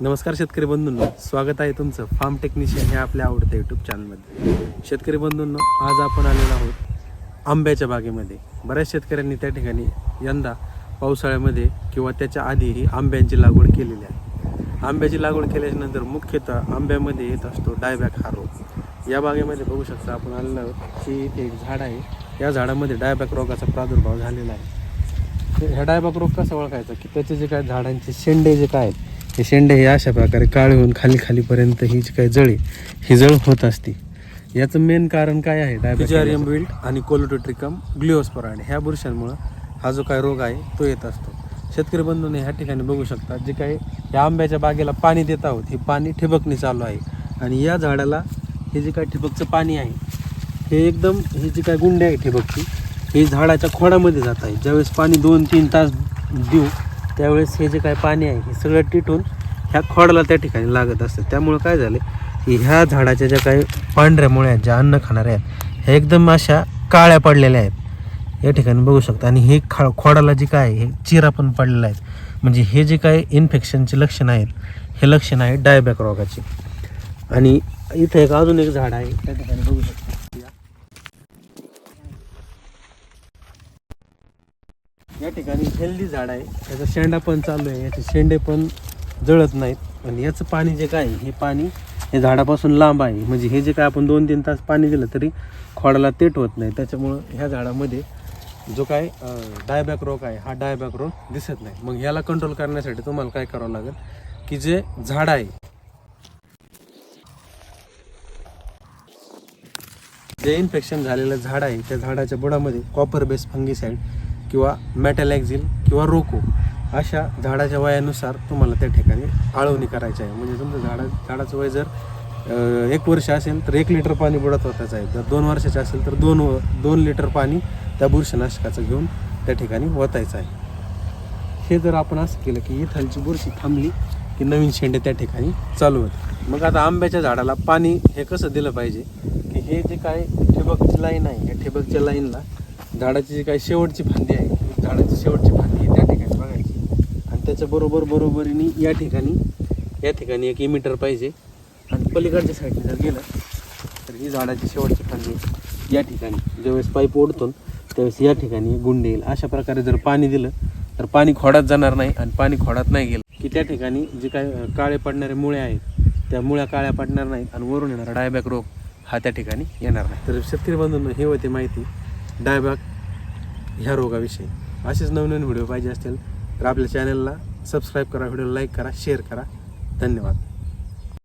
नमस्कार शेतकरी बंधूंनो स्वागत आहे तुमचं फार्म टेक्निशियन हे आपल्या आवडत्या यूट्यूब चॅनलमध्ये शेतकरी बंधूंनो आज आपण आलेलो आहोत आंब्याच्या बागेमध्ये. बऱ्याच शेतकऱ्यांनी त्या ठिकाणी यंदा पावसाळ्यामध्ये किंवा त्याच्या आधीही आंब्यांची लागवड केलेली आहे. आंब्याची लागवड केल्याच्यानंतर मुख्यतः आंब्यामध्ये येत असतो डायबॅक हा रोग या बागेमध्ये बघू शकता आपण आलेलो आहोत की इथे एक झाड आहे. या झाडामध्ये डायबॅक रोगाचा प्रादुर्भाव झालेला आहे. ह्या डायबॅक रोग कसा ओळखायचा? की त्याचे जे काय झाडांचे शेंडे जे काय आहेत हे शेंडे हे अशा प्रकारे काळे होऊन खाली खालीपर्यंत ही जी काही जळी ही जळ होत असते. याचं मेन कारण काय आहे? डायबेटिरियम बिल्ड आणि कोलोटोट्रिकम ग्लिओस्पोराइड ह्या बुरशांमुळं हा जो काय रोग आहे तो येत असतो. शेतकरी बंधूने ह्या ठिकाणी बघू शकता जे काही या आंब्याच्या बागेला पाणी देत आहोत हे पाणी ठिबकने चालू आहे. आणि या झाडाला हे जे काय ठिबकचं पाणी आहे हे एकदम ही जी काय गुंडे आहे ठिबकची हे झाडाच्या खोडामध्ये जात आहे. ज्यावेळेस पाणी दोन तीन तास देऊ त्यावेळेस हे जे काय पाणी आहे हे सगळं टिटून ह्या खोडाला त्या ठिकाणी लागत असतं. त्यामुळं काय झालं की ह्या झाडाच्या ज्या काही पांढऱ्या मुळ्या आहेत ज्या अन्न खाणाऱ्या आहेत ह्या एकदम अशा काळ्या पडलेल्या आहेत. या ठिकाणी बघू शकता. आणि हे खा खोडाला जे काय हे चिरा पण पडलेला आहेत म्हणजे हे जे काय इन्फेक्शनचे लक्षण आहेत हे लक्षण आहे डायबॅक रोगाचे. आणि इथं एक अजून एक झाड आहे. त्या ठिकाणी बघू शकता या ठिकाणी हेल्दी झाड आहे. त्याचा शेंडा पण चालू आहे. याचे शेंडे पण जळत नाहीत. आणि याचं पाणी जे काय आहे, हे पाणी हे झाडापासून लांब आहे. म्हणजे हे जे काय आपण दोन तीन तास पाणी दिलं तरी खोडाला तेट होत नाही. त्याच्यामुळं ह्या झाडामध्ये जो काय डायबॅक रोग आहे हा डायबॅक रोग दिसत नाही. मग ह्याला कंट्रोल करण्यासाठी तुम्हाला काय करावं लागेल? की जे झाड आहे जे इन्फेक्शन झालेलं झाड आहे त्या झाडाच्या बुडामध्ये कॉपर बेस फंगिसाईड किंवा मॅटॅलॅक्झिल किंवा रोको अशा झाडाच्या वयानुसार तुम्हाला त्या ठिकाणी आळवणी करायची आहे. म्हणजे तुमचं झाडा झाडाचं वय जर एक वर्ष असेल तर एक लिटर पाणी बुडत होताचं आहे. जर दोन वर्षाचे असेल तर दोन व- दोन लिटर पाणी त्या बुरशीनाशकाचं घेऊन त्या ठिकाणी ओतायचं आहे. हे जर आपण असं केलं की इथलची बुरशी थांबली की नवीन शेंडे त्या ठिकाणी चालू होते मग आता आंब्याच्या झाडाला पाणी हे कसं दिलं पाहिजे? की हे जे काय ठिबकची लाईन आहे या ठिबकच्या लाईनला झाडाची जी काही शेवटची फांदी आहे झाडाची शेवटची फांदी आहे त्या ठिकाणी बघायची. आणि त्याच्या बरोबर बरोबरीने या ठिकाणी या ठिकाणी एक इमीटर पाहिजे. आणि पलीकडच्या साईडने जर गेलं तर ही झाडाची शेवटची फांदी या ठिकाणी ज्यावेळेस पाईप ओढतो त्यावेळेस या ठिकाणी गुंड येईल. अशा प्रकारे जर पाणी दिलं तर पाणी खोडात जाणार नाही आणि पाणी खोडात नाही गेलं. की त्या ठिकाणी जे काय काळे पडणारे मुळे आहेत त्या मुळ्या काळ्या पडणार नाहीत आणि वरून येणारा डायबॅक रोग हा त्या ठिकाणी येणार नाही. तर शेतकरी बंधूंना हे होते माहिती. डायबॅक ह्या रोगाविषयी. असेच नवनवीन व्हिडिओ पाहिजे असतील तर आपल्या चॅनलला सबस्क्राईब करा व्हिडिओ लाईक करा शेअर करा. धन्यवाद.